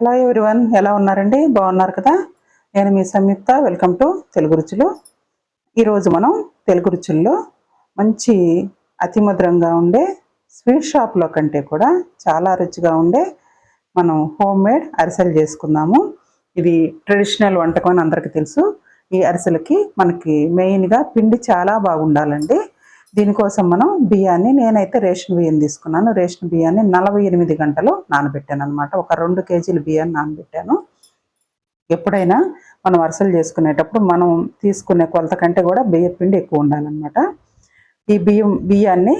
Hello everyone ఎలా ఉన్నారండి? బాగున్నారు కదా? నేను మీ సంయుక్త వెల్కమ్ టు తెలుగు రుచులు. ఈరోజు మనం తెలుగు రుచుల్లో మంచి అతి మధురంగా ఉండే స్వీట్ షాప్లో కంటే కూడా చాలా రుచిగా ఉండే మనం హోమ్ మేడ్ అరిసెలు చేసుకుందాము. ఇది ట్రెడిషనల్ వంటకం అని అందరికీ తెలుసు. ఈ అరిసెలకి మనకి మెయిన్గా పిండి చాలా బాగుండాలండి. దీనికోసం మనం బియ్యాన్ని నేనైతే రేషన్ బియ్యం తీసుకున్నాను. రేషన్ బియ్యాన్ని నలభై ఎనిమిది గంటలు నానబెట్టాను అనమాట ఒక రెండు కేజీల బియ్యాన్ని నానబెట్టాను. ఎప్పుడైనా మనం వరుసలు చేసుకునేటప్పుడు మనం తీసుకునే కొలత కంటే కూడా బియ్య పిండి ఎక్కువ ఉండాలన్నమాట. ఈ బియ్యం బియ్యాన్ని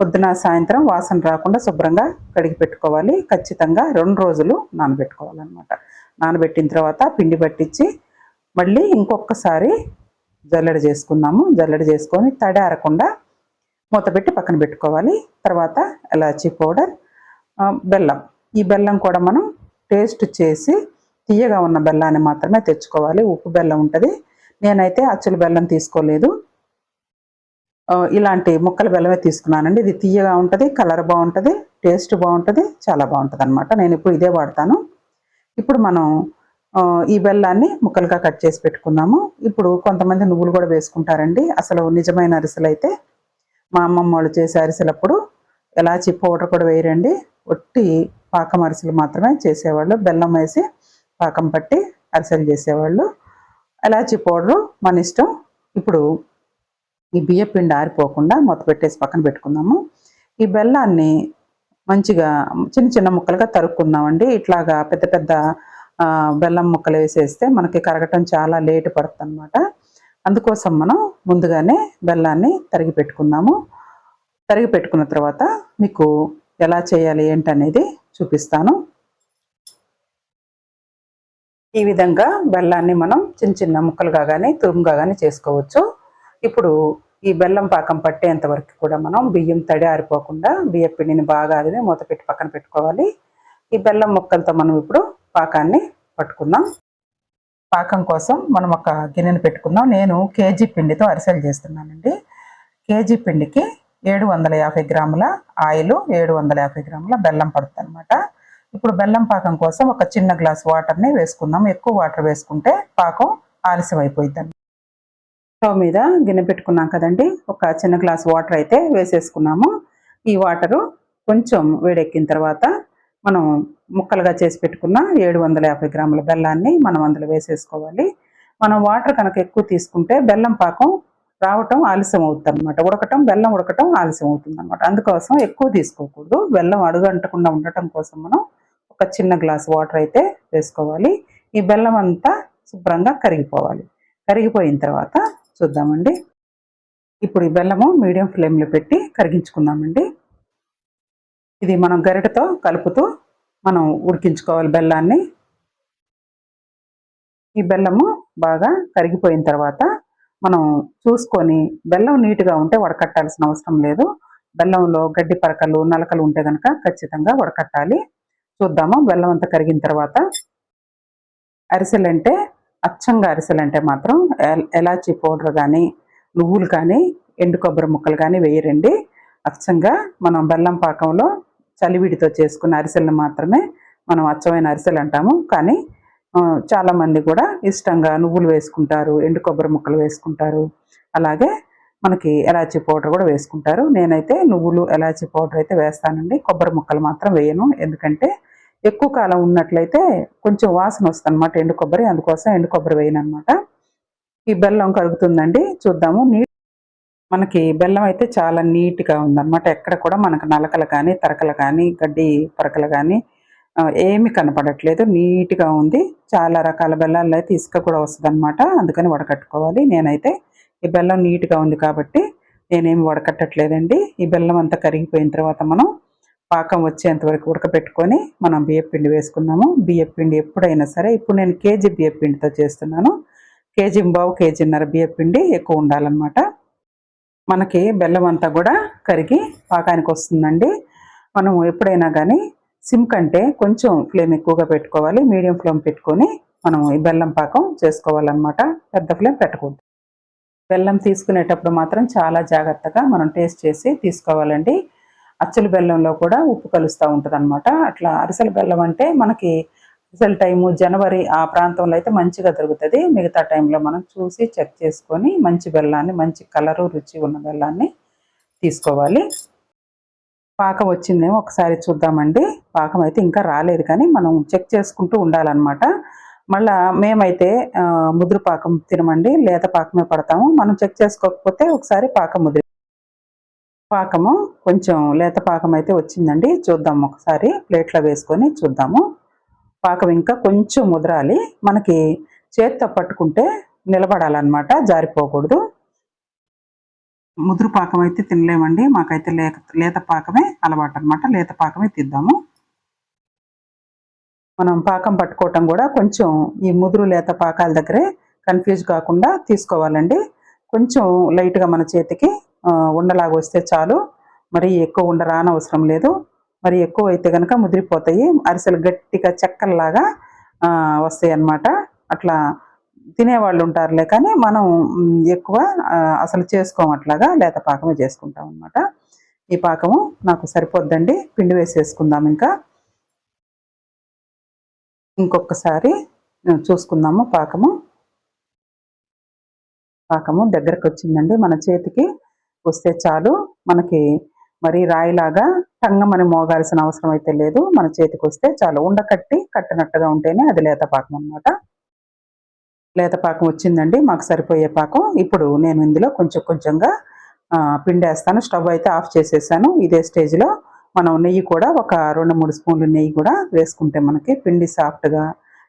పొద్దున సాయంత్రం వాసన రాకుండా శుభ్రంగా కడిగి పెట్టుకోవాలి. ఖచ్చితంగా రెండు రోజులు నానబెట్టుకోవాలన్నమాట. నానబెట్టిన తర్వాత పిండి పట్టించి మళ్ళీ ఇంకొకసారి జల్లెడ చేసుకుందాము. జల్లెడ చేసుకొని తడి ఆరకుండా మూత పెట్టి పక్కన పెట్టుకోవాలి. తర్వాత ఎలాచీ పౌడర్ బెల్లం. ఈ బెల్లం కూడా మనం టేస్ట్ చేసి తీయగా ఉన్న బెల్లాన్ని మాత్రమే తెచ్చుకోవాలి. ఉప్పు బెల్లం ఉంటుంది. నేనైతే అచ్చుల బెల్లం తీసుకోలేదు. ఇలాంటి ముక్కల బెల్లమే తీసుకున్నానండి. ఇది తీయగా ఉంటుంది కలర్ బాగుంటుంది టేస్ట్ బాగుంటుంది చాలా బాగుంటుంది అనమాట నేను ఇప్పుడు ఇదే వాడతాను. ఇప్పుడు మనం ఈ బెల్లాన్ని ముక్కలుగా కట్ చేసి పెట్టుకున్నాము. ఇప్పుడు కొంతమంది నువ్వులు కూడా వేసుకుంటారండి. అసలు నిజమైన అరిసెలు అయితే మా అమ్మమ్మ వాళ్ళు చేసే అరిసెలప్పుడు ఎలాచి పౌడర్ కూడా వేయరండి. ఒట్టి పాకం అరిసెలు మాత్రమే చేసేవాళ్ళు. బెల్లం వేసి పాకం పట్టి అరిసెలు చేసేవాళ్ళు. ఎలాచి పౌడరు మన ఇష్టం. ఇప్పుడు ఈ బియ్య పిండి ఆరిపోకుండా మొత్తం పెట్టేసి పక్కన పెట్టుకుందాము. ఈ బెల్లాన్ని మంచిగా చిన్న చిన్న ముక్కలుగా తరుక్కుందామండి. ఇట్లాగా పెద్ద పెద్ద బెల్లం ముక్కలు వేసేస్తే మనకి కరగటం చాలా లేట్ పడుతుంది అనమాట అందుకోసం మనం ముందుగానే బెల్లాన్ని తరిగి పెట్టుకున్నాము. తరిగి పెట్టుకున్న తర్వాత మీకు ఎలా చేయాలి ఏంటనేది చూపిస్తాను. ఈ విధంగా బెల్లాన్ని మనం చిన్న చిన్న ముక్కలుగా కానీ తురుముగా కానీ చేసుకోవచ్చు. ఇప్పుడు ఈ బెల్లం పాకం పట్టేంత వరకు కూడా మనం బియ్యం తడి ఆరిపోకుండా బియ్య పిండిని బాగా అదిని మూత పెట్టి పక్కన పెట్టుకోవాలి. ఈ బెల్లం ముక్కలతో మనం ఇప్పుడు పాకాన్ని పట్టుకుందాం. పాకం కోసం మనం ఒక గిన్నెను పెట్టుకుందాం. నేను కేజీ పిండితో అరిసెలు చేస్తున్నానండి. కేజీ పిండికి ఏడు వందల యాభై గ్రాముల ఆయిల్ ఏడు వందల యాభై గ్రాముల బెల్లం పడుతుంది అనమాట ఇప్పుడు బెల్లం పాకం కోసం ఒక చిన్న గ్లాస్ వాటర్ని వేసుకుందాం. ఎక్కువ వాటర్ వేసుకుంటే పాకం ఆలస్యం అయిపోయింది స్టవ్ మీద గిన్నె పెట్టుకున్నాం కదండి. ఒక చిన్న గ్లాస్ వాటర్ అయితే వేసేసుకున్నాము. ఈ వాటరు కొంచెం వేడెక్కిన తర్వాత మనం ముక్కలుగా చేసి పెట్టుకున్న ఏడు వందల యాభై గ్రాముల బెల్లాన్ని మనం అందులో వేసేసుకోవాలి. మనం వాటర్ కనుక ఎక్కువ తీసుకుంటే బెల్లం పాకం రావటం ఆలస్యం అవుతుంది అనమాట ఉడకటం బెల్లం ఉడకటం ఆలస్యం అవుతుంది అనమాట అందుకోసం ఎక్కువ తీసుకోకూడదు. బెల్లం అడుగంటకుండా ఉండటం కోసం మనం ఒక చిన్న గ్లాస్ వాటర్ అయితే వేసుకోవాలి. ఈ బెల్లం అంతా శుభ్రంగా కరిగిపోవాలి. కరిగిపోయిన తర్వాత చూద్దామండి. ఇప్పుడు ఈ బెల్లము మీడియం ఫ్లేమ్లో పెట్టి కరిగించుకుందామండి. ఇది మనం గరిటతో కలుపుతూ మనం ఉడికించుకోవాలి బెల్లాన్ని. ఈ బెల్లము బాగా కరిగిపోయిన తర్వాత మనం చూసుకొని బెల్లం నీట్గా ఉంటే వడకట్టాల్సిన అవసరం లేదు. బెల్లంలో గడ్డి పరకలు నలకలు ఉంటే కనుక ఖచ్చితంగా వడకట్టాలి. చూద్దాము బెల్లం అంతా కరిగిన తర్వాత అరిసెలు అంటే అచ్చంగా అరిసెలు అంటే మాత్రం ఎల్- ఎలాచీ పౌడర్ కానీ నువ్వులు కానీ ఎండు కొబ్బరి ముక్కలు కానీ వేయరండి. అచ్చంగా మనం బెల్లం పాకంలో చలివిడితో చేసుకున్న అరిసెలను మాత్రమే మనం అచ్చమైన అరిసెలు అంటాము. కానీ చాలామంది కూడా ఇష్టంగా నువ్వులు వేసుకుంటారు ఎండు కొబ్బరి ముక్కలు వేసుకుంటారు. అలాగే మనకి ఎలాచీ పౌడర్ కూడా వేసుకుంటారు. నేనైతే నువ్వులు ఎలాచీ పౌడర్ అయితే వేస్తానండి. కొబ్బరి ముక్కలు మాత్రం వేయను. ఎందుకంటే ఎక్కువ కాలం ఉన్నట్లయితే కొంచెం వాసన వస్తుంది అనమాట ఎండు కొబ్బరి. అందుకోసం ఎండు కొబ్బరి వేయను అనమాట ఈ బెల్లం కరుగుతుందండి. చూద్దాము. మనకి బెల్లం అయితే చాలా నీట్గా ఉందన్నమాట. ఎక్కడ కూడా మనకు నలకలు కానీ తరకలు కానీ గడ్డి పరకలు కానీ ఏమి ఏమీ కనపడట్లేదు. నీట్గా ఉంది. చాలా రకాల బెల్లాలు అయితే ఇసుక కూడా వస్తుంది అనమాట అందుకని వడకట్టుకోవాలి. నేనైతే ఈ బెల్లం నీట్గా ఉంది కాబట్టి నేనేమి వడకట్టట్లేదండి. ఈ బెల్లం అంతా కరిగిపోయిన తర్వాత మనం పాకం వచ్చేంతవరకు ఉడకబెట్టుకొని ఉడకపెట్టుకొని మనం బియ్యపిండి వేసుకున్నాము. బియ్యపిండి ఎప్పుడైనా సరే ఇప్పుడు నేను కేజీ బియ్యపిండితో చేస్తున్నాను. కేజీ బావు కేజీన్నర బియ్యపిండి ఎక్కువ ఉండాలన్నమాట. మనకి బెల్లం అంతా కూడా కరిగి పాకానికి వస్తుందండి. మనం ఎప్పుడైనా కానీ సిమ్ కంటే కొంచెం ఫ్లేమ్ ఎక్కువగా పెట్టుకోవాలి. మీడియం ఫ్లేమ్ పెట్టుకొని మనం ఈ బెల్లం పాకం చేసుకోవాలన్నమాట. పెద్ద ఫ్లేమ్ పెట్టకూడదు. బెల్లం తీసుకునేటప్పుడు మాత్రం చాలా జాగ్రత్తగా మనం టేస్ట్ చేసి తీసుకోవాలండి. అచ్చుల బెల్లంలో కూడా ఉప్పు కలుస్తూ ఉంటుంది అట్లా అరిసెల బెల్లం అంటే మనకి అసలు టైము జనవరి ఆ ప్రాంతంలో అయితే మంచిగా దొరుకుతుంది. మిగతా టైంలో మనం చూసి చెక్ చేసుకొని మంచి బెల్లాన్ని మంచి కలరు రుచి ఉన్న బెల్లాన్ని తీసుకోవాలి. పాకం వచ్చిందేమో ఒకసారి చూద్దామండి. పాకం అయితే ఇంకా రాలేదు కానీ మనం చెక్ చేసుకుంటూ ఉండాలన్నమాట. మళ్ళా మేమైతే ముదురు పాకం తినమండి. లేత పాకమే పడతాము. మనం చెక్ చేసుకోకపోతే ఒకసారి పాకం ముదిరి పాకము కొంచెం లేత పాకం అయితే వచ్చిందండి. చూద్దాం ఒకసారి. ప్లేట్లో వేసుకొని చూద్దాము. పాకం ఇంకా కొంచెం ముదరాలి. మనకి చేత్తో పట్టుకుంటే నిలబడాలన్నమాట జారిపోకూడదు. ముదురు పాకం అయితే తినలేమండి. మాకైతే లేక లేత పాకమే అలవాటు అనమాట లేత పాకమే తిద్దాము మనం పాకం పట్టుకోవటం కూడా కొంచెం ఈ ముదురు లేత పాకాల దగ్గరే కన్ఫ్యూజ్ కాకుండా తీసుకోవాలండి. కొంచెం లైట్గా మన చేతికి ఉండలాగా వస్తే చాలు. మరి ఎక్కువ ఉండ రానవసరం లేదు. మరి ఎక్కువ అయితే కనుక ముదిరిపోతాయి. అరిసెలు గట్టిగా చెక్కల్లాగా వస్తాయి అన్నమాట అట్లా తినేవాళ్ళు ఉంటారులే కానీ మనం ఎక్కువ అసలు చేసుకోము అట్లాగా లేత పాకమే చేసుకుంటాం అన్నమాట ఈ పాకము నాకు సరిపోద్దండి. పిండి వేసేసుకుందాం ఇంకా. ఇంకొకసారి చూసుకుందాము పాకము. పాకము దగ్గరకు వచ్చిందండి మన చేతికి. వస్తే చాలు. మనకి మరి రాయిలాగా టంగమని మోగాల్సిన అవసరం అయితే లేదు. మన చేతికి వస్తే చాలు. ఉండకట్టి కట్టినట్టుగా ఉంటేనే అది లేత పాకం అన్నమాట. లేత పాకం వచ్చిందండి. మాకు సరిపోయే పాకం. ఇప్పుడు నేను ఇందులో కొంచెం కొంచెంగా పిండేస్తాను. స్టవ్ అయితే ఆఫ్ చేసేసాను. ఇదే స్టేజ్లో మనం నెయ్యి కూడా ఒక రెండు మూడు స్పూన్లు నెయ్యి కూడా వేసుకుంటే మనకి పిండి సాఫ్ట్గా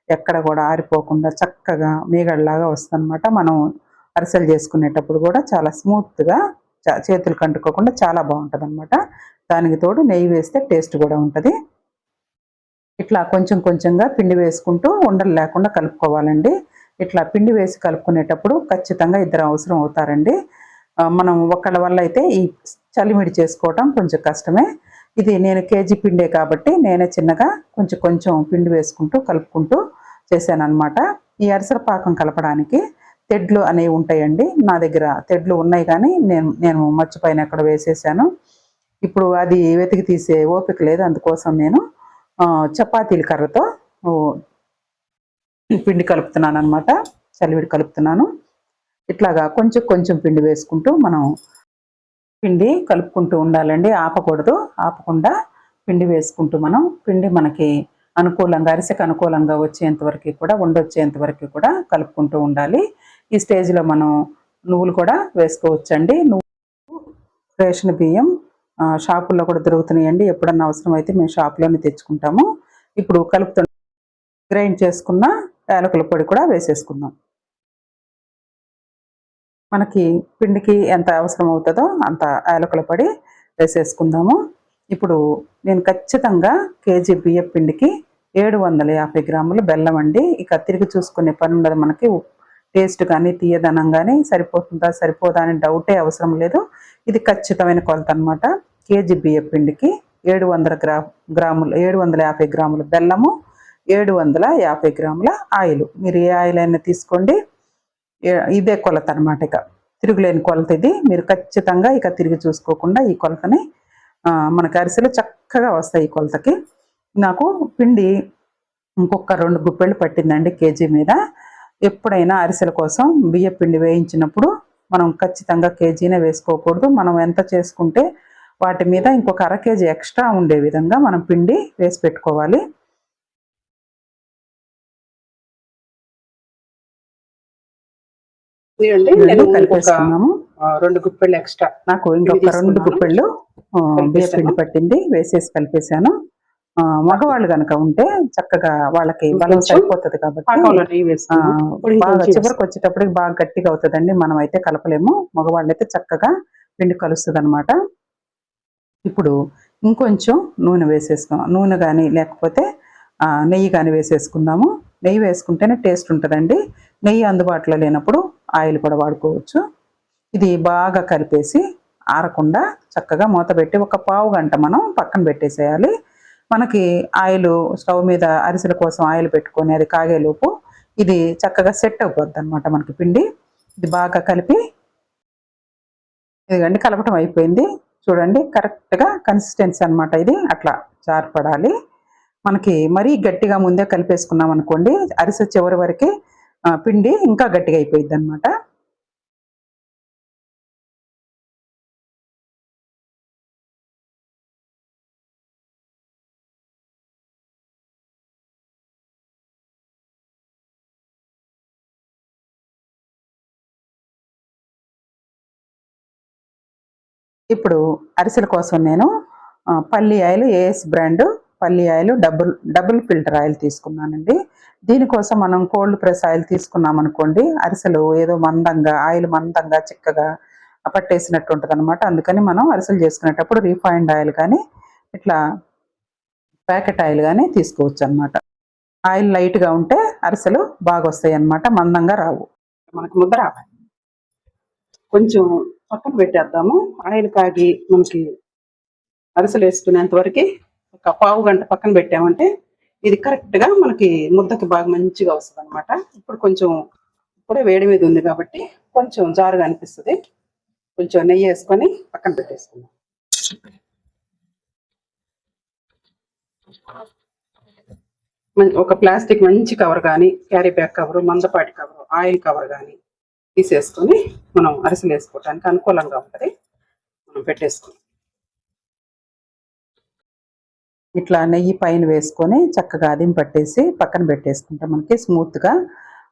ఎక్కడ కూడా ఆరిపోకుండా చక్కగా మీగడలాగా వస్తుందన్నమాట. మనం అరిసెలు చేసుకునేటప్పుడు కూడా చాలా స్మూత్గా చేతులు కంటుకోకుండా చాలా బాగుంటుంది అనమాట దానికి తోడు నెయ్యి వేస్తే టేస్ట్ కూడా ఉంటుంది. ఇట్లా కొంచెం కొంచెంగా పిండి వేసుకుంటూ ఉండలు లేకుండా కలుపుకోవాలండి. ఇట్లా పిండి వేసి కలుపుకునేటప్పుడు ఖచ్చితంగా ఇద్దరు అవసరం అవుతారండి. మనం ఒక్కళ్ళ వల్ల అయితే ఈ చలిమిడి చేసుకోవటం కొంచెం కష్టమే. ఇది నేను కేజీ పిండే కాబట్టి నేనే చిన్నగా కొంచెం కొంచెం పిండి వేసుకుంటూ కలుపుకుంటూ చేశాను అనమాట ఈ అరిసెల పాకం కలపడానికి తెడ్లు అనేవి ఉంటాయండి. నా దగ్గర తెడ్లు ఉన్నాయి కానీ నేను నేను మర్చిపోయిన అక్కడ వేసేసాను. ఇప్పుడు అది వెతికి తీసే ఓపిక లేదు. అందుకోసం నేను చపాతీలు చపాతీల కర్రతో పిండి కలుపుతున్నాను అనమాట చలివిడి కలుపుతున్నాను. ఇట్లాగా కొంచెం కొంచెం పిండి వేసుకుంటూ మనం పిండి కలుపుకుంటూ ఉండాలండి. ఆపకూడదు. ఆపకుండా పిండి వేసుకుంటూ మనం పిండి మనకి అనుకూలంగా అరిసెకు అనుకూలంగా వచ్చేంత వరకు కూడా ఉండొచ్చేంత వరకు కూడా కలుపుకుంటూ ఉండాలి. ఈ స్టేజ్లో మనం నువ్వులు కూడా వేసుకోవచ్చండి. నువ్వు రేషన్ బియ్యం షాపుల్లో కూడా దొరుకుతున్నాయండి. ఎప్పుడన్నా అవసరం అయితే మేము షాప్లోనే తెచ్చుకుంటాము. ఇప్పుడు కలుపుతు గ్రైండ్ చేసుకున్న యాలకుల పొడి కూడా వేసేసుకుందాం. మనకి పిండికి ఎంత అవసరం అవుతుందో అంత యాలకుల పొడి వేసేసుకుందాము. ఇప్పుడు నేను ఖచ్చితంగా కేజీ బియ్యం పిండికి ఏడు వందల యాభై గ్రాములు బెల్లం అండి. ఇక తిరిగి చూసుకునే పని ఉండదు మనకి. టేస్ట్ కానీ తీయదనం కానీ సరిపోతుందా సరిపోదా అని డౌటే అవసరం లేదు. ఇది ఖచ్చితమైన కొలత అనమాట కేజీ బియ్య పిండికి ఏడు వందల గ్రా గ్రాములు ఏడు వందల యాభై గ్రాముల బెల్లము ఏడు వందల యాభై గ్రాముల ఆయిల్. మీరు ఏ ఆయిల్ అయినా తీసుకోండి ఇదే కొలత అనమాట ఇక. తిరుగులేని కొలత ఇది. మీరు ఖచ్చితంగా ఇక తిరిగి చూసుకోకుండా ఈ కొలతని ఆ, మనకి అరిసెలు చక్కగా వస్తాయి ఈ కొలతకి. నాకు పిండి ఇంకొక రెండు గుప్పెళ్ళు పట్టిందండి కేజీ మీద. ఎప్పుడైనా అరిసెల కోసం బియ్య పిండి వేయించినప్పుడు మనం ఖచ్చితంగా కేజీనే వేసుకోకూడదు. మనం ఎంత చేసుకుంటే వాటి మీద ఇంకొక అర కేజీ ఎక్స్ట్రా ఉండే విధంగా మనం పిండి వేసి పెట్టుకోవాలి. రెండు గుప్పెళ్ళు ఎక్స్ట్రా నాకు ఇంకొక రెండు. గుప్పెళ్ళు బియ్య. పిండి పట్టింది వేసేసి కలిపేశాను. మగవాళ్ళు కనుక ఉంటే చక్కగా వాళ్ళకి బలం సరిపోతుంది కాబట్టి బాగా చివరికి వచ్చేటప్పటికి బాగా గట్టిగా అవుతుందండి. మనం అయితే కలపలేము. మగవాళ్ళు అయితే చక్కగా పిండి కలుస్తుంది అనమాట ఇప్పుడు ఇంకొంచెం నూనె వేసేసుకుందాం నూనె కానీ లేకపోతే నెయ్యి కానీ వేసేసుకుందాము. నెయ్యి వేసుకుంటేనే టేస్ట్ ఉంటుందండి. నెయ్యి అందుబాటులో లేనప్పుడు ఆయిల్ కూడా వాడుకోవచ్చు. ఇది బాగా కలిపేసి ఆరకుండా చక్కగా మూత పెట్టి ఒక పావు గంట మనం పక్కన పెట్టేసేయాలి. మనకి ఆయిల్ స్టవ్ మీద అరిసెల కోసం ఆయిల్ పెట్టుకొని అది కాగేలోపు ఇది చక్కగా సెట్ అయిపోద్ది అనమాట మనకి పిండి. ఇది బాగా కలిపి ఇదిగండి కలపటం అయిపోయింది. చూడండి కరెక్ట్గా కన్సిస్టెన్సీ అన్నమాట ఇది. అట్లా జారపడాలి. మనకి మరీ గట్టిగా ముందే కలిపేసుకున్నాం అనుకోండి అరిసె చివరి వరకే పిండి ఇంకా గట్టిగా అయిపోయింది అనమాట ఇప్పుడు అరిసెల కోసం నేను పల్లి ఆయిల్ ఏఎస్ బ్రాండ్ పల్లి oil double double filter oil తీసుకున్నానండి. దీనికోసం మనం కోల్డ్ ప్రెస్ ఆయిల్ తీసుకున్నాం అనుకోండి అరిసెలు ఏదో మందంగా ఆయిల్ మందంగా చిక్కగా పట్టేసినట్టు ఉంటుంది అనమాట అందుకని మనం అరిసెలు చేసుకునేటప్పుడు రీఫైండ్ ఆయిల్ కానీ ఇట్లా ప్యాకెట్ ఆయిల్ కానీ తీసుకోవచ్చు అనమాట ఆయిల్ లైట్గా ఉంటే అరిసెలు బాగా వస్తాయి అన్నమాట మందంగా రావు. మనకు ముద్ద రావాలి. కొంచెం పక్కన పెట్టేద్దాము. ఆయిల్ కాగి మనకి అరిసెలు వేసుకునేంత వరకు ఒక పావు గంట పక్కన పెట్టామంటే ఇది కరెక్ట్గా మనకి ముద్దకి బాగా మంచిగా వస్తుంది అనమాట ఇప్పుడు కొంచెం ఇప్పుడే వేడి మీద ఉంది కాబట్టి కొంచెం జారుగా అనిపిస్తుంది. కొంచెం నెయ్యి వేసుకొని పక్కన పెట్టేసుకుందాం. ఒక ప్లాస్టిక్ మంచి కవర్ కానీ క్యారీ బ్యాగ్ కవర్ మందపాటి కవర్ ఆయిల్ కవర్ కానీ తీసేసుకొని మనం అరిసెలు వేసుకోవడానికి అనుకూలంగా ఉంటుంది. మనం పెట్టేసుకుందాం ఇట్లా నెయ్యి పైన వేసుకొని చక్కగా అదిం పట్టేసి పక్కన పెట్టేసుకుంటే మనకి స్మూత్గా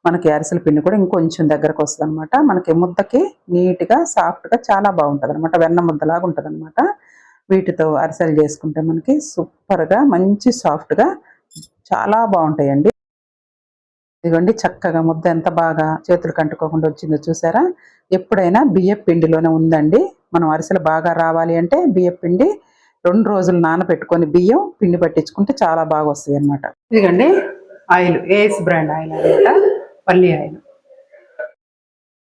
మనకి అరిసెల పిండి కూడా ఇంకొంచెం దగ్గరకు వస్తుంది అనమాట మనకి ముద్దకి నీట్గా సాఫ్ట్గా చాలా బాగుంటుంది అనమాట వెన్న ముద్దలాగా ఉంటుంది అనమాట వీటితో అరిసెలు చేసుకుంటే మనకి సూపర్గా మంచి సాఫ్ట్గా చాలా బాగుంటాయండి. ఇదిగోండి చక్కగా ముద్ద ఎంత బాగా చేతులు కంటుకోకుండా వచ్చిందో చూసారా? ఎప్పుడైనా బియ్యపు పిండిలోనే ఉందండి. మనం అరిసెలు బాగా రావాలి అంటే బియ్యపు పిండి రెండు రోజులు నానబెట్టుకొని బియ్యం పిండి పట్టించుకుంటే చాలా బాగా వస్తాయి అన్నమాట. ఇదిగండి ఆయిల్ ఏఎస్ బ్రాండ్ ఆయిల్ అనమాట పల్లి ఆయిల్.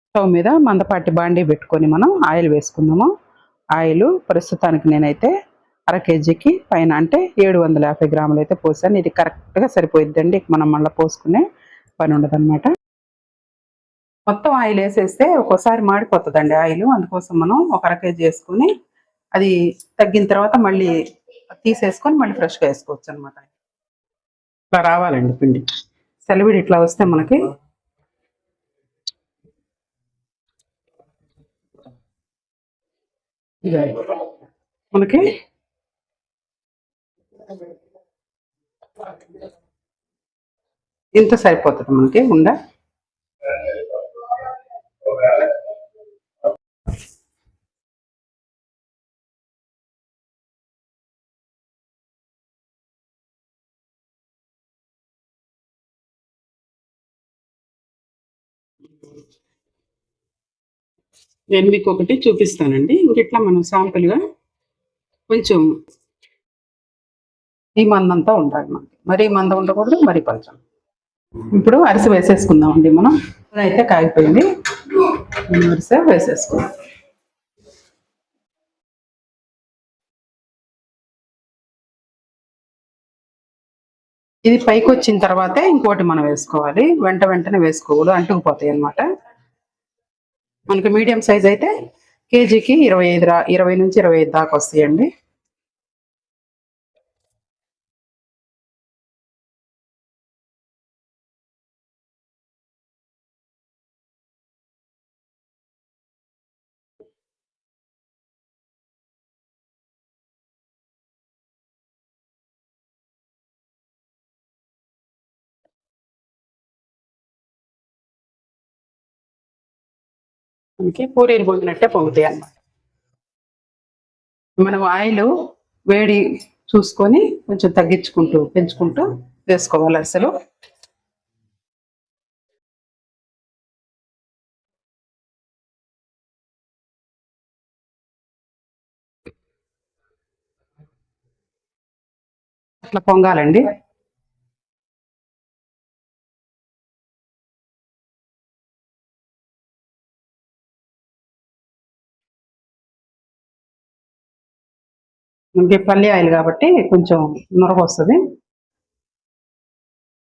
స్టవ్ మీద మందపాటి బాండీ పెట్టుకొని మనం ఆయిల్ వేసుకుందాము. ఆయిల్ ప్రస్తుతానికి నేనైతే అర కేజీకి పైన అంటే ఏడు వందల యాభై గ్రాములు అయితే పోసాను. ఇది కరెక్ట్గా సరిపోయిద్దండి మనం మళ్ళీ పోసుకునే పని ఉండదు మొత్తం ఆయిల్ వేసేస్తే ఒక్కోసారి మాడిపోతుందండి ఆయిల్. అందుకోసం మనం ఒక అర కేజీ వేసుకొని అది తగ్గిన తర్వాత మళ్ళీ తీసేసుకొని మళ్ళీ ఫ్రెష్గా వేసుకోవచ్చు అనమాట ఇట్లా రావాలండి పిండి. సెలవిడి ఇట్లా వస్తే మనకి. మనకి ఇంత సరిపోతుంది మనకి ఉందా నేను మీకు ఒకటి చూపిస్తానండి. ఇంకెట్లా మనం శాంపుల్గా కొంచెం ఈ మందంతా ఉండాలి మనకి. మరీ మంద ఉండకూడదు మరీ కొంచెం ఇప్పుడు అరిసె వేసేసుకుందామండి మనం. అయితే కాగిపోయింది. అరిసె వేసేసుకుందాం. ఇది పైకి వచ్చిన తర్వాతే ఇంకోటి మనం వేసుకోవాలి. వెంట వెంటనే వేసుకోవాలి అంటుకుపోతాయి అనమాట మనకి మీడియం సైజ్ అయితే కేజీకి ఇరవై ఐదు ఇరవై నుంచి ఇరవై ఐదు దాకా వస్తాయండి. మనకి పూరీలు పొందినట్టే పొంగుతాయి అన్నమాట. మనం ఆయిల్ వేడి చూసుకొని కొంచెం తగ్గించుకుంటూ పెంచుకుంటూ వేసుకోవాలి అసలు. అట్లా పొంగాలండి. ఇంకే పల్లి ఆయిల్ కాబట్టి కొంచెం నురగ వస్తుంది.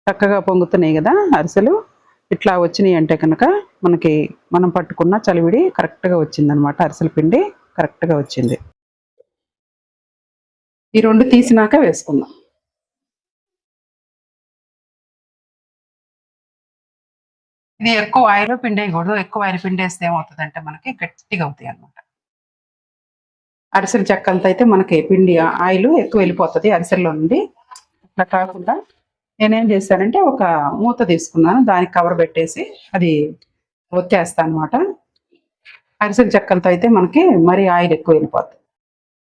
చక్కగా పొంగుతున్నాయి కదా అరిసెలు. ఇట్లా వచ్చినాయి అంటే కనుక మనకి మనం పట్టుకున్న చలివిడి కరెక్ట్గా వచ్చింది అనమాట అరిసెల పిండి కరెక్ట్గా వచ్చింది. ఈ రెండు తీసినాక వేసుకుందాం. ఇది ఎక్కువ ఆయిల్ పిండి వేయకూడదు. ఎక్కువ ఆయిల్ పిండి వేస్తే ఏమవుతుందంటే మనకి గట్టిగా అవుతాయి అనమాట అరిసెల చెక్కలతో అయితే మనకి పిండి ఆయిల్ ఎక్కువ వెళ్ళిపోతుంది అరిసెల్లో నుండి. అట్లా కాకుండా నేనేం చేశానంటే ఒక మూత తీసుకున్నాను. దానికి కవర్ పెట్టేసి అది ఒత్తేస్తాను అనమాట అరిసెల చెక్కలతో అయితే మనకి మరీ ఆయిల్ ఎక్కువ వెళ్ళిపోతుంది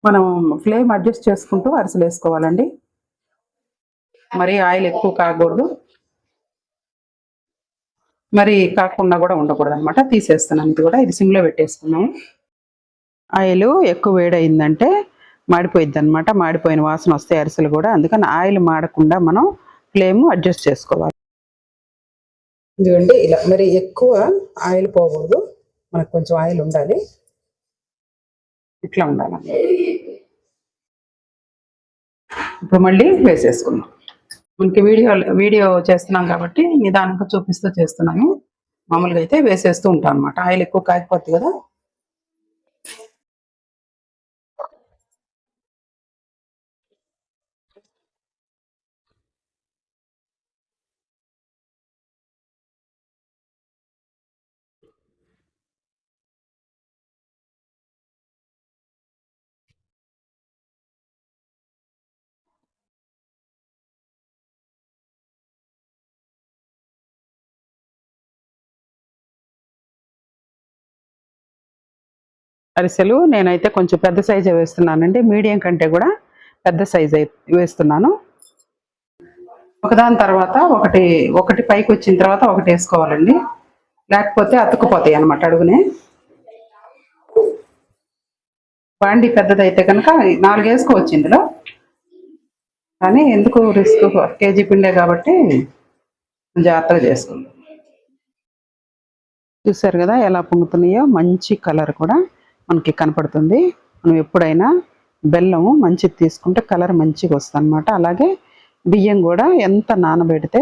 మనం ఫ్లేమ్ అడ్జస్ట్ చేసుకుంటూ అరిసెలు వేసుకోవాలండి. మరీ ఆయిల్ ఎక్కువ కాకూడదు. మరి కాకుండా కూడా ఉండకూడదు అనమాట తీసేస్తున్నాను. ఇది కూడా ఇది సిమ్లో పెట్టేసుకున్నాము ఆయిల్ ఎక్కువ వేడయిందంటే మాడిపోయిద్ది అనమాట మాడిపోయిన వాసన వస్తాయి అరిసెలు కూడా. అందుకని ఆయిల్ మాడకుండా మనం ఫ్లేమ్ అడ్జస్ట్ చేసుకోవాలి. ఇదిగోండి ఇలా మరి ఎక్కువ ఆయిల్ పోకూడదు. మనకు కొంచెం ఆయిల్ ఉండాలి. ఇట్లా ఉండాలి. ఇప్పుడు మళ్ళీ వేసేసుకుందాం. మనకి వీడియో వీడియో చేస్తున్నాం కాబట్టి నిదానంగా చూపిస్తూ చేస్తున్నాను. మామూలుగా అయితే వేసేస్తూ ఉంటాం అనమాట ఆయిల్ ఎక్కువ కాకపోతుంది కదా అరిసెలు నేనైతే కొంచెం పెద్ద సైజే వేస్తున్నానండి. మీడియం కంటే కూడా పెద్ద సైజ్ వేస్తున్నాను. ఒకదాని తర్వాత ఒకటి ఒకటి పైకి వచ్చిన తర్వాత ఒకటి వేసుకోవాలండి. లేకపోతే అతుక్కుపోతాయి అన్నమాట అడుగునే. బాండి పెద్దదైతే కనుక నాలుగు వేసుకోవచ్చు ఇందులో. కానీ ఎందుకు రిస్క్ కేజీ పిండే కాబట్టి జాగ్రత్తగా చేసుకుందాం చూసారు కదా ఎలా పొంగుతున్నాయో? మంచి కలర్ కూడా. మనకి కనపడుతుంది. మనం ఎప్పుడైనా బెల్లం మంచిది తీసుకుంటే కలర్ మంచిగా వస్తుంది అనమాట అలాగే బియ్యం కూడా ఎంత నానబెడితే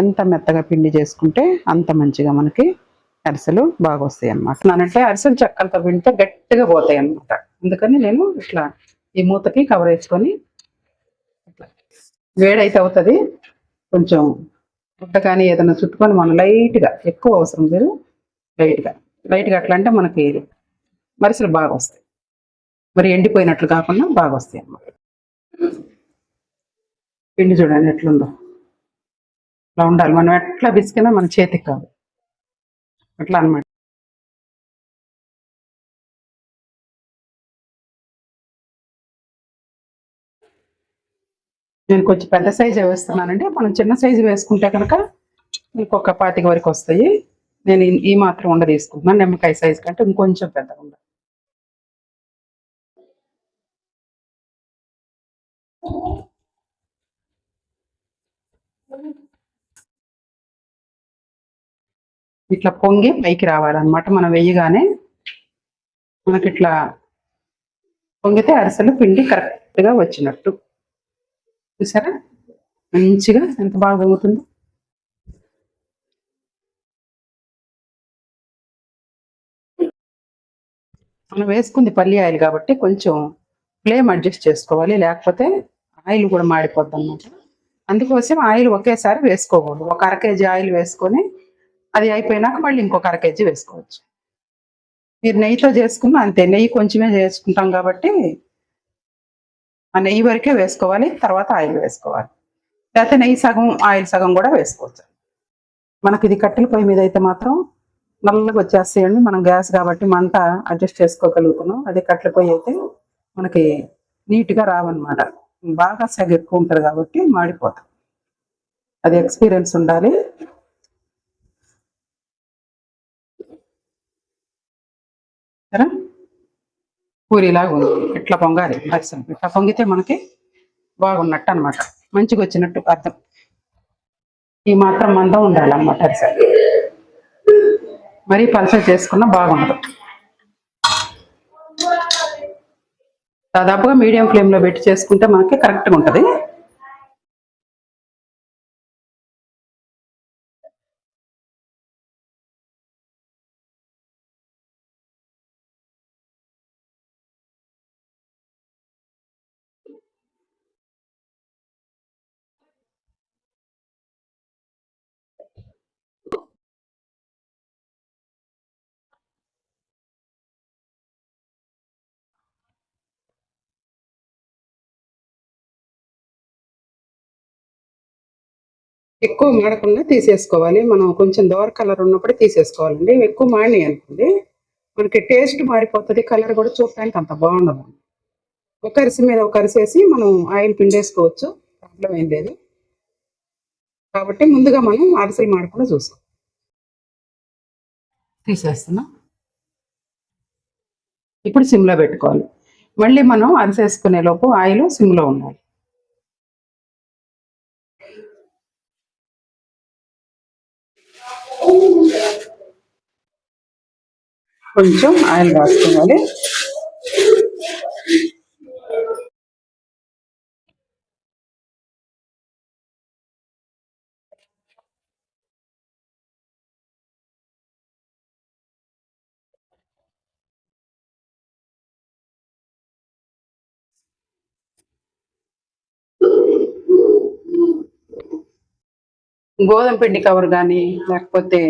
ఎంత మెత్తగా పిండి చేసుకుంటే అంత మంచిగా మనకి అరిసెలు బాగా వస్తాయి అనమాట నానంటే అరిసెలు చెక్కలతో పిండితే గట్టిగా పోతాయి అనమాట అందుకని నేను ఇట్లా ఈ మూతకి కవర్ వేసుకొని ఇట్లా వేడైతే అవుతుంది. కొంచెం గుడ్డ కానీ ఏదైనా చుట్టుకొని మనం లైట్గా ఎక్కువ అవసరం లేదు. లైట్గా. లైట్గా అట్లా అంటే మనకి మరుసలు బాగా వస్తాయి. మరి ఎండిపోయినట్లు కాకుండా బాగా వస్తాయి అన్నమాట. పిండి చూడండి ఎట్లుందో. అట్లా ఉండాలి. మనం ఎట్లా బిసికినా మన చేతికి కాదు అట్లా అనమాట నేను కొంచెం పెద్ద సైజు వేస్తున్నానండి. మనం చిన్న సైజు వేసుకుంటే కనుక ఇంకొక పాతిక వరకు వస్తాయి. నేను ఈ- ఈ మాత్రం ఉండ తీసుకుంటున్నాను నిమ్మకాయ సైజు కంటే ఇంకొంచెం పెద్దగా ఉండాలి. ఇట్లా పొంగి పైకి రావాలన్నమాట. మనం వేయగానే మనకి ఇట్లా పొంగితే అరిసెలు పిండి కరెక్ట్గా వచ్చినట్టు. చూసారా? మంచిగా ఎంత బాగా పొంగుతుందో. మనం వేసుకుంది పల్లి ఆయిల్ కాబట్టి కొంచెం ఫ్లేమ్ అడ్జస్ట్ చేసుకోవాలి. లేకపోతే ఆయిల్ కూడా మాడిపోద్ది అన్నమాట అందుకోసం ఆయిల్ ఒకేసారి వేసుకోకూడదు. ఒక అర కేజీ ఆయిల్ వేసుకొని అది అయిపోయినాక మళ్ళీ ఇంకొక అర కేజీ వేసుకోవచ్చు. మీరు నెయ్యితో చేసుకున్న అంతే నెయ్యి కొంచెమే చేసుకుంటాం కాబట్టి ఆ నెయ్యి వరకే వేసుకోవాలి తర్వాత ఆయిల్ వేసుకోవాలి. లేకపోతే నెయ్యి సగం ఆయిల్ సగం కూడా వేసుకోవచ్చు. మనకి ఇది కట్టెల పొయ్యి మీద అయితే మాత్రం నల్లగా వచ్చేస్తాయండి. మనం గ్యాస్ కాబట్టి మంట అడ్జస్ట్ చేసుకోగలుగుతున్నాం. అదే కట్టెల పొయ్యి అయితే మనకి నీట్గా రావన్నమాట. బాగా సగ ఎక్కువ ఉంటుంది కాబట్టి మాడిపోతాం. అది ఎక్స్పీరియన్స్ ఉండాలి. సరే? పూరిలాగా ఉంది. ఇట్లా పొంగాలి? అరిసెలు ఇట్లా పొంగితే మనకి బాగున్నట్టు అన్నమాట మంచిగా వచ్చినట్టు అర్థం. ఈ మాత్రం మందం ఉండాలన్నమాట అన్నమాట మరీ పలస చేసుకున్నా బాగుండదు. దాదాపుగా మీడియం ఫ్లేమ్లో పెట్టి చేసుకుంటే మనకి కరెక్ట్గా ఉంటుంది. ఎక్కువ మాడకుండా తీసేసుకోవాలి. మనం కొంచెం దోర కలర్ ఉన్నప్పుడే తీసేసుకోవాలండి. ఎక్కువ మాడినాయి అనుకోండి మనకి టేస్ట్ మారిపోతుంది కలర్ కూడా చూడటానికి అంత బాగుండదు. ఒక అరిసి మీద ఒక అరిసేసి మనం ఆయిల్ పిండేసుకోవచ్చు. ప్రాబ్లం ఏం లేదు. కాబట్టి ముందుగా మనం అరిసెలు మాడకుండా చూసుకో తీసేస్తున్నా. ఇప్పుడు సిమ్లో పెట్టుకోవాలి. మళ్ళీ మనం అరిసేసుకునే లోపు ఆయిల్ సిమ్లో ఉండాలి. కొంచెం ఆయిల్ రాసుకోవాలి. గోధుమ పిండి కవర్ కానీ లేకపోతే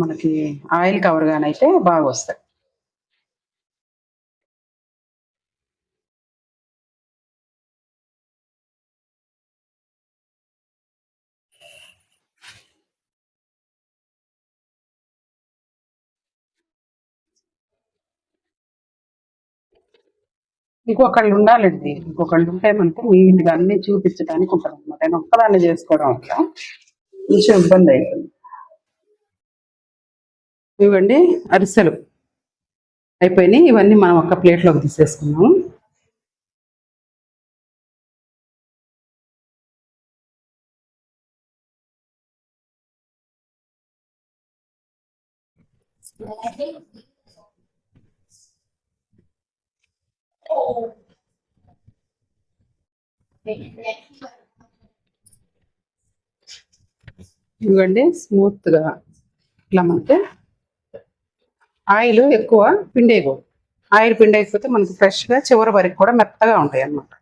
మనకి ఆయిల్ కవర్ కానీ అయితే బాగా వస్తాయి ఇంకొకళ్ళు ఉండాలండి. ఇంకొకళ్ళు ఉంటే మనకి నీట్గా అన్ని చూపించడానికి ఉంటారు అనమాట నేను ఒక్కదాన్ని చేసుకోవడం అట్లా. కొంచెం ఇబ్బంది అవుతుంది ఇవ్వండి. అరిసెలు అయిపోయినాయి. ఇవన్నీ మనం ఒక ప్లేట్లోకి తీసేసుకున్నాము ఇవ్వండి. స్మూత్గా ఇట్లా మనకి ఆయిల్ ఎక్కువ పిండేయకూడదు. ఆయిల్ పిండేయకపోతే మనకి ఫ్రెష్గా చివరి వరకు కూడా మెత్తగా ఉంటాయి అన్నమాట.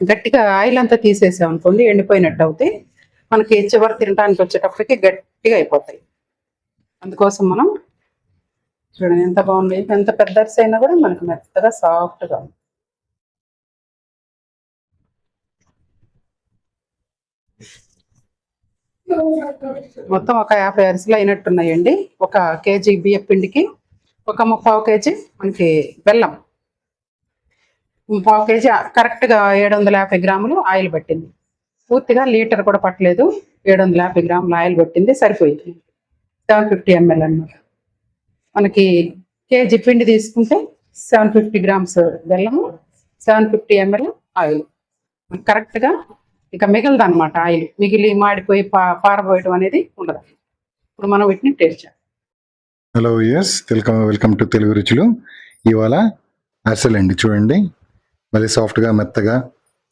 గట్టిగా ఆయిల్ అంతా తీసేసాం అనుకోండి ఎండిపోయినట్టు అవుతాయి మనకి చివరి తినడానికి వచ్చేటప్పటికి గట్టిగా అయిపోతాయి. అందుకోసం మనం చూడండి ఎంత బాగుంది ఎంత పెద్ద అరిసె అయినా కూడా మనకి మెత్తగా సాఫ్ట్గా మొత్తం ఒక యాభై అరిసెలు అయినట్టున్నాయండి. ఒక కేజీ బియ్య పిండికి ఒక ముప్పావు కేజీ మనకి బెల్లం. పావు కేజీ కరెక్ట్గా ఏడు వందల యాభై గ్రాములు ఆయిల్ పట్టింది. పూర్తిగా లీటర్ కూడా పట్టలేదు. ఏడు వందల యాభై గ్రాములు ఆయిల్ పట్టింది. సరిపోయింది. సెవెన్ ఫిఫ్టీ ఎంఎల్ అన్నమాట. మనకి కేజీ పిండి తీసుకుంటే సెవెన్ ఫిఫ్టీ గ్రామ్స్ బెల్లము సెవెన్ ఫిఫ్టీ ఎంఎల్ ఆయిల్. కరెక్ట్గా ఇంకా మిగలదు అనమాట ఆయిల్. మిగిలి మాడిపోయి పా పారబోయడం అనేది ఉండదు. ఇప్పుడు మనం వీటిని టేస్ట్ చేయాలి. Hello yes welcome welcome to Telugu Ruchulu ఇవాళ అరిసెలు చూడండి. మళ్ళీ సాఫ్ట్గా మెత్తగా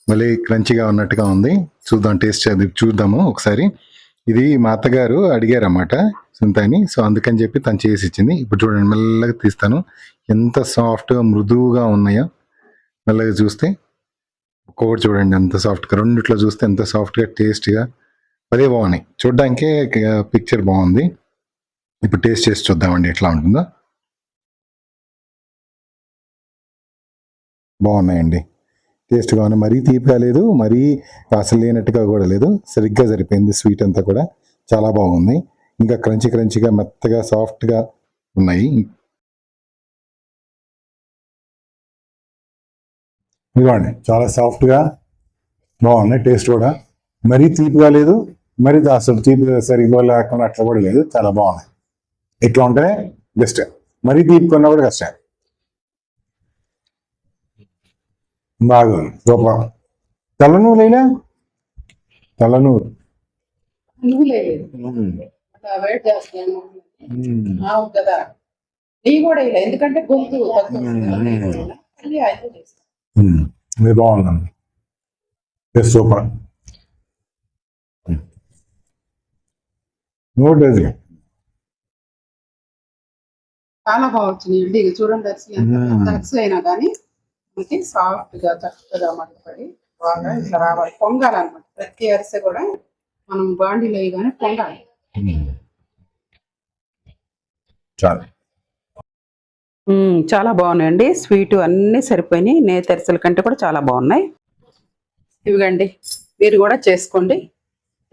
మళ్ళీ క్రంచిగా ఉన్నట్టుగా ఉంది. చూద్దాం టేస్ట్ చేద్దాం చూద్దాము ఒకసారి. ఇది మా అత్తగారు అడిగారన్నమాట సుంతాని సో అందుకని చెప్పి తను చేసి ఇచ్చింది. ఇప్పుడు చూడండి మెల్లగా తీస్తాను. ఎంత సాఫ్ట్గా మృదువుగా ఉన్నాయో. మెల్లగా చూస్తే కోడ్ చూడండి ఎంత సాఫ్ట్గా రెండిట్లో చూస్తే ఎంత సాఫ్ట్గా టేస్ట్గా అదే బాగున్నాయి. చూడడానికే పిక్చర్ బాగుంది. ఇప్పుడు టేస్ట్ చేసి చూద్దామండి ఎట్లా ఉంటుందో. బాగున్నాయండి. టేస్ట్గా ఉన్నాయి మరీ తీపిగా లేదు మరీ అసలు లేనట్టుగా కూడా లేదు. సరిగ్గా సరిపోయింది స్వీట్ అంతా కూడా. చాలా బాగుంది. ఇంకా క్రంచి క్రంచిగా మెత్తగా సాఫ్ట్గా ఉన్నాయి. ఇదిగోండి చాలా సాఫ్ట్గా బాగున్నాయి టేస్ట్ కూడా. మరీ తీపిగా లేదు మరీ అసలు తీపి సరిగ్గా లేకుండా అట్లా కూడా లేదు చాలా బాగున్నాయి ఇట్లా ఉంటేనే బెస్ట్. మరీ తీపుకున్నా కూడా కష్టం. బాగుంది సూపర్. కదా. నెయ్యి కూడా ఇలా ఎందుకంటే గొంతు ఇది బాగుందండి ఇది సూపర్ నోట్ లేదు చాలా బాగా వచ్చినాయి అండి ఇక చూడండి అరిసి ఎంత అరిసి అయినా కానీ మనకి సాఫ్ట్గా చక్కగా మడతపడి బాగా ఇట్లా రావాలి. పొంగాలన్నమాట. ప్రతి అరిసె కూడా మనం బాండీలో కానీ పొంగాలి. చాలు. చాలా బాగున్నాయండి. స్వీట్ అన్ని సరిపోయినాయి. నేతి అరిసెల కంటే కూడా చాలా బాగున్నాయి. ఇవిగండి మీరు కూడా చేసుకోండి.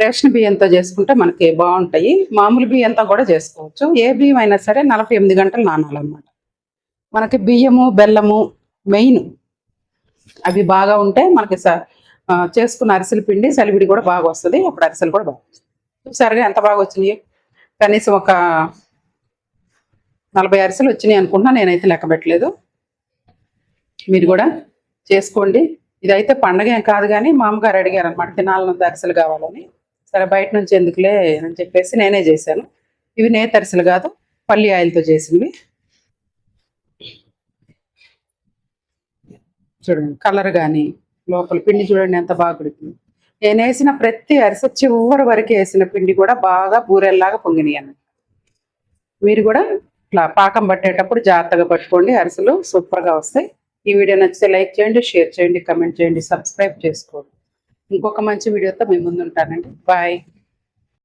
రేషన్ బియ్యంతో చేసుకుంటే మనకి బాగుంటాయి. మామూలు బియ్యంతో కూడా చేసుకోవచ్చు. ఏ బియ్యం అయినా సరే నలభై ఎనిమిది గంటలు నానాలన్నమాట. మనకి బియ్యము బెల్లము మెయిన్ అవి బాగా ఉంటే మనకి స- చేసుకున్న అరిసెల పిండి సలివిడి కూడా బాగా వస్తుంది. అప్పుడు అరిసెలు కూడా బాగా వస్తుంది సరిగా ఎంత బాగా వచ్చినాయి? కనీసం ఒక నలభై అరిసెలు వచ్చినాయి అనుకుంటున్నా నేనైతే లెక్క పెట్టలేదు. మీరు కూడా చేసుకోండి. ఇదైతే పండగ ఏం కాదు కానీ మామగారు అడిగారు అనమాట తినాలన్న అరిసెలు కావాలని. సరే బయట నుంచి ఎందుకులే? అని చెప్పేసి నేనే చేశాను. ఇవి నేత అరిసెలు కాదు పల్లి ఆయిల్తో చేసినవి. చూడండి కలర్ కానీ లోపల పిండి చూడండి ఎంత బాగా నేను వేసిన ప్రతి అరిసె చివరి వరకు వేసిన పిండి కూడా బాగా బూరెల్లాగా పొంగినాయి అన్నమాట. మీరు కూడా ఇట్లా పాకం పట్టేటప్పుడు జాగ్రత్తగా పట్టుకోండి. అరిసెలు సూపర్గా వస్తాయి. ఈ వీడియో నచ్చితే లైక్ చేయండి షేర్ చేయండి కమెంట్ చేయండి సబ్స్క్రైబ్ చేసుకోండి. ఇంకొక మంచి వీడియోతో మేము ముందు ఉంటానండి బాయ్.